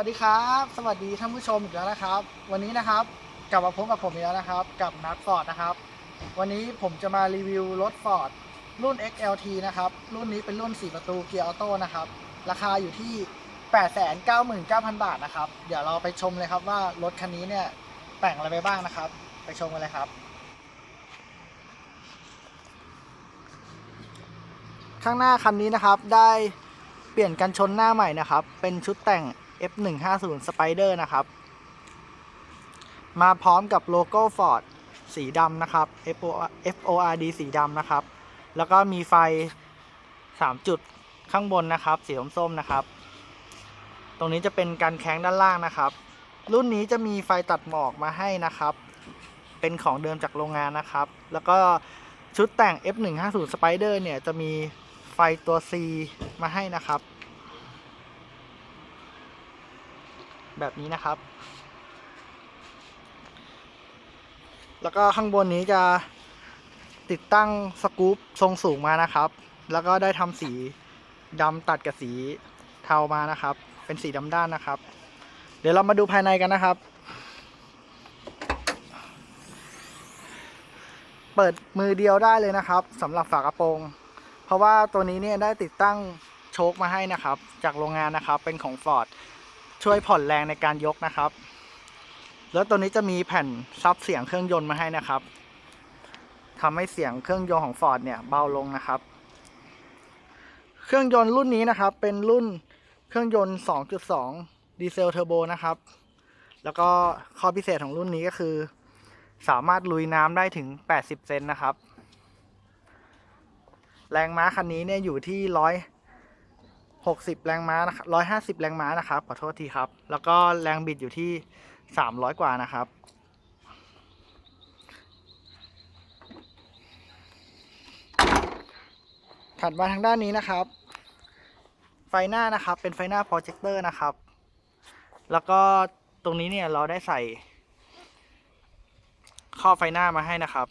วัสดีครับ สวัสดีท่านผู้ชมอีกแล้วนะครับ วันนี้นะครับกลับมาพบกับผมอีกแล้วนะครับ กับนัดฟอร์ดนะครับ วันนี้ผมจะมารีวิวรถ Ford รุ่น XLT นะครับ รุ่นนี้เป็นรุ่น 4 ประตูเกียร์ออโต้นะครับ ราคาอยู่ที่ 899,000 บาทนะครับ เดี๋ยวเราไปชมเลยครับว่ารถคันนี้เนี่ยแต่งอะไรไปบ้างนะครับ ไปชมกันเลยครับ ข้างหน้าคันนี้นะครับได้เปลี่ยนกันชนหน้าใหม่นะครับ เป็นชุดแต่ง F150 Spider นะครับ มาพร้อมกับโลโก้ Ford สีดำนะครับ FORD สีดำนะครับ แล้วก็มีไฟ 3 จุดข้างบนนะครับ สีส้มๆนะครับ ตรงนี้จะเป็นการแข้งด้านล่างนะครับ รุ่นนี้จะมีไฟตัดหมอกมาให้นะครับ เป็นของเดิมจากโรงงานนะครับ แล้วก็ชุดแต่ง F150 Spider เนี่ยจะมีไฟตัว C มาให้นะครับ แบบนี้นะครับ แล้วก็ข้างบนนี้จะติดตั้งสกู๊ปทรงสูงมานะครับ แล้วก็ได้ทำสีดำตัดกับสีเทามานะครับ เป็นสีดำด้านนะครับ เดี๋ยวเรามาดูภายในกันนะครับ เปิดมือเดียวได้เลยนะครับสำหรับฝากระโปรง เพราะว่าตัวนี้เนี่ยได้ติดตั้งโชคมาให้นะครับ จากโรงงานนะครับเป็นของ Ford ช่วยผ่อนแรงในการยกนะครับ แล้วตัวนี้จะมีแผ่นซับเสียงเครื่องยนต์มาให้นะครับทำให้เสียงเครื่องยนต์ของ Ford เนี่ยเบาลงนะครับ เครื่องยนต์รุ่นนี้นะครับ เป็นรุ่นเครื่องยนต์ 2.2 ดีเซลเทอร์โบนะครับ แล้วก็ข้อพิเศษของรุ่นนี้ก็คือ สามารถลุยน้ำได้ถึง 80 เซนนะครับ แรงม้าคันนี้เนี่ยอยู่ที่ ร้อยหกสิบแรงม้านะครับร้อยห้าสิบแรงม้านะครับ ขอโทษทีครับ แล้วก็แรงบิดอยู่ที่สามร้อยกว่านะครับ ถัดมาทางด้านนี้นะครับ ไฟหน้านะครับ เป็นไฟหน้าโปรเจคเตอร์นะครับ แล้วก็ตรงนี้เนี่ยเราได้ใส่ข้อไฟหน้ามาให้นะครับ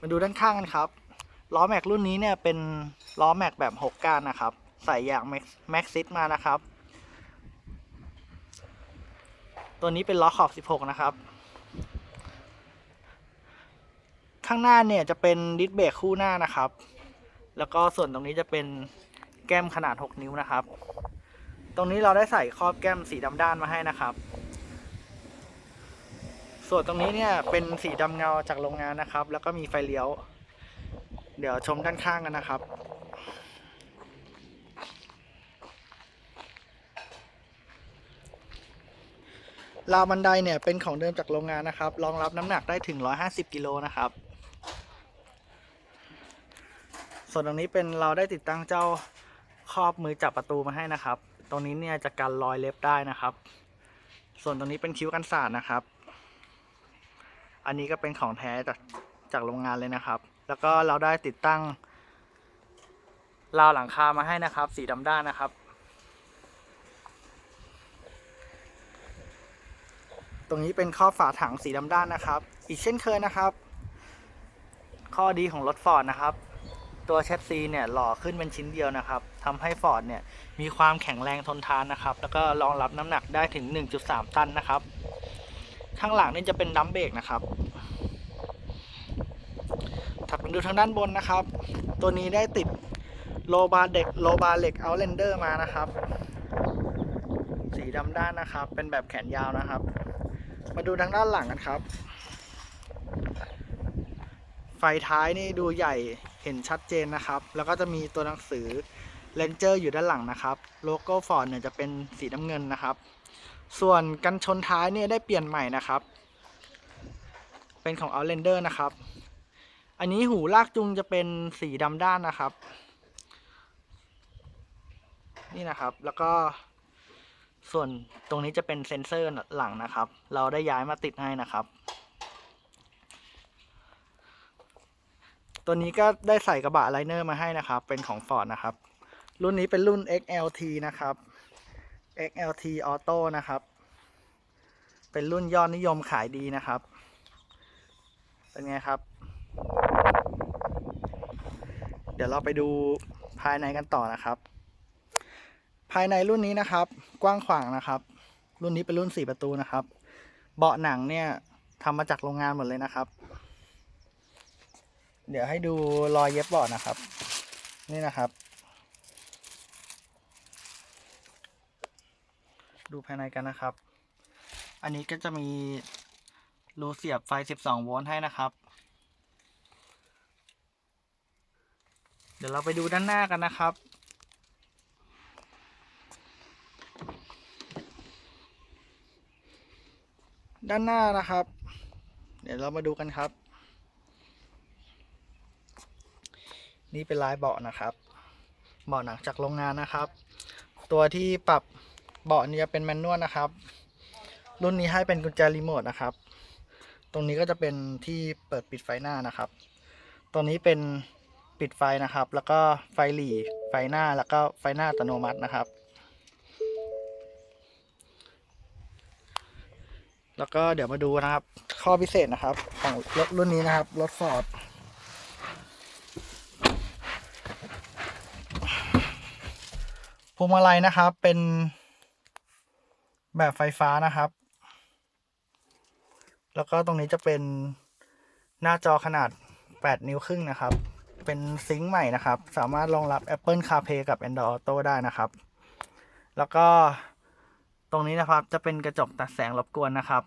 มาดูด้านข้างกันครับ ล้อแม็กรุ่นนี้เนี่ยเป็นล้อแม็กแบบ 6 ก้านนะครับ ใส่อย่างแม็กซิสมานะครับ ตัวนี้เป็นล้อขอบ 16 นะครับ ข้างหน้าเนี่ยจะเป็นดิสเบรกคู่หน้านะครับ แล้วก็ส่วนตรงนี้จะเป็นแก้มขนาด 6 นิ้วนะครับ ตรงนี้เราได้ใส่ครอบแก้มสีดำด้านมาให้นะครับ ส่วนตรงนี้เนี่ยเป็นสีดำเงาจากโรงงานนะครับ แล้วก็มีไฟเลี้ยว เดี๋ยวชมด้านข้างกันนะครับ ราวบันไดเนี่ยเป็นของเดิมจากโรงงานนะครับ รองรับน้ำหนักได้ถึง 150 กิโลนะครับ ส่วนตรงนี้เป็นเราได้ติดตั้งเจ้าครอบมือจับประตูมาให้นะครับ ตรงนี้เนี่ยจะกันรอยเล็บได้นะครับ ส่วนตรงนี้เป็นคิ้วกันสาดนะครับ อันนี้ก็เป็นของแท้จากจากโรงงานเลยนะครับ แล้วก็เราได้ติดตั้งราวหลังคามาให้นะครับ สีดำด้านนะครับ ตรงนี้เป็นข้อฝาถังสีดำด้านนะครับ อีกเช่นเคยนะครับ ข้อดีของรถฟอร์ดนะครับ ตัวแชสซีเนี่ยหล่อขึ้นเป็นชิ้นเดียวนะครับทำให้ฟอร์ดเนี่ยมีความแข็งแรงทนทานนะครับ แล้วก็รองรับน้ำหนักได้ถึง 1.3 ตันนะครับ ข้างหลังนี่จะเป็นดัมเบรกนะครับ ถัดมาดูทางด้านบนนะครับ ตัวนี้ได้ติดโลบาเด็กโลบาเหล็กเอาเลนเดอร์มานะครับ สีดำด้านนะครับ เป็นแบบแขนยาวนะครับ มาดูทางด้านหลังกันครับ ไฟท้ายนี่ดูใหญ่เห็นชัดเจนนะครับ แล้วก็จะมีตัวหนังสือเลนเจอร์อยู่ด้านหลังนะครับ โลโก้ฟอร์ดเนี่ยจะเป็นสีน้ำเงินนะครับ ส่วนกันชนท้ายเนี่ยได้เปลี่ยนใหม่นะครับ เป็นของ Outlander นะครับ อันนี้หูลากจุงจะเป็นสีดำด้านนะครับ นี่นะครับ แล้วก็ส่วนตรงนี้จะเป็นเซ็นเซอร์หลังนะครับ เราได้ย้ายมาติดให้นะครับ ตัวนี้ก็ได้ใส่กระบะไลเนอร์มาให้นะครับ เป็นของ Ford นะครับ รุ่นนี้เป็นรุ่น XLT นะครับ XLT Auto นะครับ เป็นรุ่นยอดนิยมขายดีนะครับ เป็นไงครับ เดี๋ยวเราไปดูภายในกันต่อนะครับ ภายในรุ่นนี้นะครับ กว้างขวางนะครับ รุ่นนี้เป็นรุ่นสี่ประตูนะครับ เบาะหนังเนี่ยทำมาจากโรงงานหมดเลยนะครับ เดี๋ยวให้ดูรอยเย็บเบาะนะครับ นี่นะครับ ดูภายในกันนะครับ อันนี้ก็จะมีรูเสียบไฟ 12 โวลต์ให้นะครับ เดี๋ยวเราไปดูด้านหน้ากันนะครับ ด้านหน้านะครับ เดี๋ยวเรามาดูกันครับ นี่เป็นลายเบาะนะครับ เบาะหนังจากโรงงานนะครับ ตัวที่ปรับเบาะนี่จะเป็นแมนนวลนะครับ รุ่นนี้ให้เป็นกุญแจรีโมทนะครับ ตรงนี้ก็จะเป็นที่เปิดปิดไฟหน้านะครับตรงนี้เป็น ปิดไฟนะครับ แล้วก็ไฟหลีไฟหน้าแล้วก็ไฟหน้าอัตโนมัตินะครับ แล้วก็เดี๋ยวมาดูนะครับ ข้อพิเศษนะครับ ของรถรุ่นนี้นะครับ รถฟอร์ดพวงมาลัยนะครับ เป็นแบบไฟฟ้านะครับ แล้วก็ตรงนี้จะเป็นหน้าจอขนาด 8 นิ้วครึ่งนะครับ เป็นซิงค์ใหม่นะครับ สามารถรองรับ Apple CarPlay กับ Android Auto ได้นะครับ แล้วก็ตรงนี้นะครับจะเป็นกระจกตัดแสงรบกวนนะครับ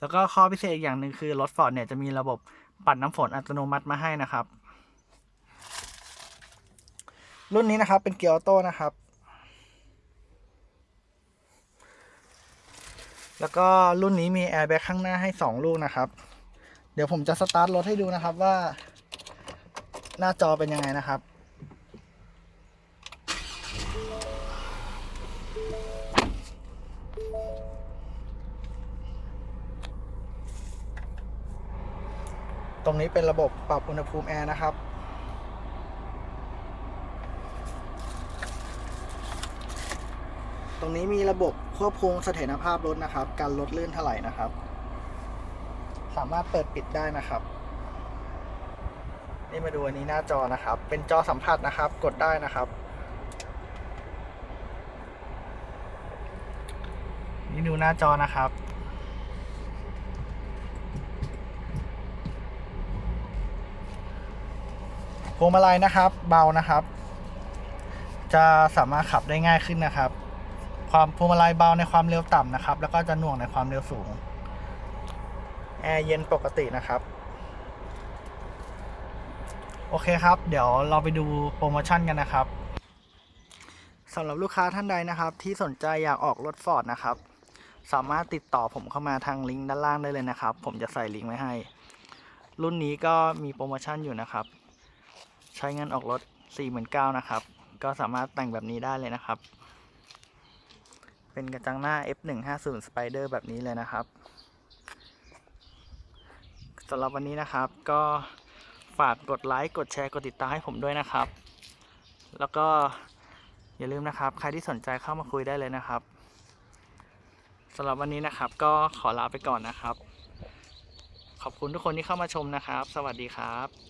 แล้วก็ข้อพิเศษอีกอย่างหนึ่งคือรถฟอร์ดเนี่ยจะมีระบบปัดน้ำฝนอัตโนมัติมาให้นะครับ รุ่นนี้นะครับเป็นเกียร์ออโต้นะครับ แล้วก็รุ่นนี้มีแอร์แบ็กข้างหน้าให้ 2 ลูกนะครับ เดี๋ยวผมจะสตาร์ทรถให้ดูนะครับว่า หน้าจอเป็นยังไงนะครับ ตรงนี้เป็นระบบปรับอุณหภูมิแอร์นะครับ ตรงนี้มีระบบควบคุมเสถียรภาพรถนะครับ การลดลื่นถลายนะครับ สามารถเปิดปิดได้นะครับ นี่มาดูอันนี้หน้าจอนะครับ เป็นจอสัมผัสนะครับ กดได้นะครับ นี่ดูหน้าจอนะครับ พวงมาลัยนะครับ เบานะครับ จะสามารถขับได้ง่ายขึ้นนะครับ ความพวงมาลัยเบาในความเร็วต่ำนะครับ แล้วก็จะหน่วงในความเร็วสูง แอร์เย็นปกตินะครับ โอเคครับ เดี๋ยวเราไปดูโปรโมชั่นกันนะครับสำหรับลูกค้าท่านใดนะครับ ที่สนใจอยากออกรถฟอร์ดนะครับ สามารถติดต่อผมเข้ามาทางลิงก์ด้านล่างได้เลยนะครับ ผมจะใส่ลิงก์ไว้ให้ รุ่นนี้ก็มีโปรโมชั่นอยู่นะครับ ใช้เงินออกรถ 49,000นะครับ ก็สามารถแต่งแบบนี้ได้เลยนะครับ เป็นกระจังหน้า F150 Spider แบบนี้เลยนะครับสำหรับวันนี้นะครับก็ ฝากกดไลค์ กดแชร์ กดติดตามให้ผมด้วยนะครับ แล้วก็อย่าลืมนะครับ ใครที่สนใจเข้ามาคุยได้เลยนะครับสำหรับวันนี้นะครับ ก็ขอลาไปก่อนนะครับ ขอบคุณทุกคนที่เข้ามาชมนะครับ สวัสดีครับ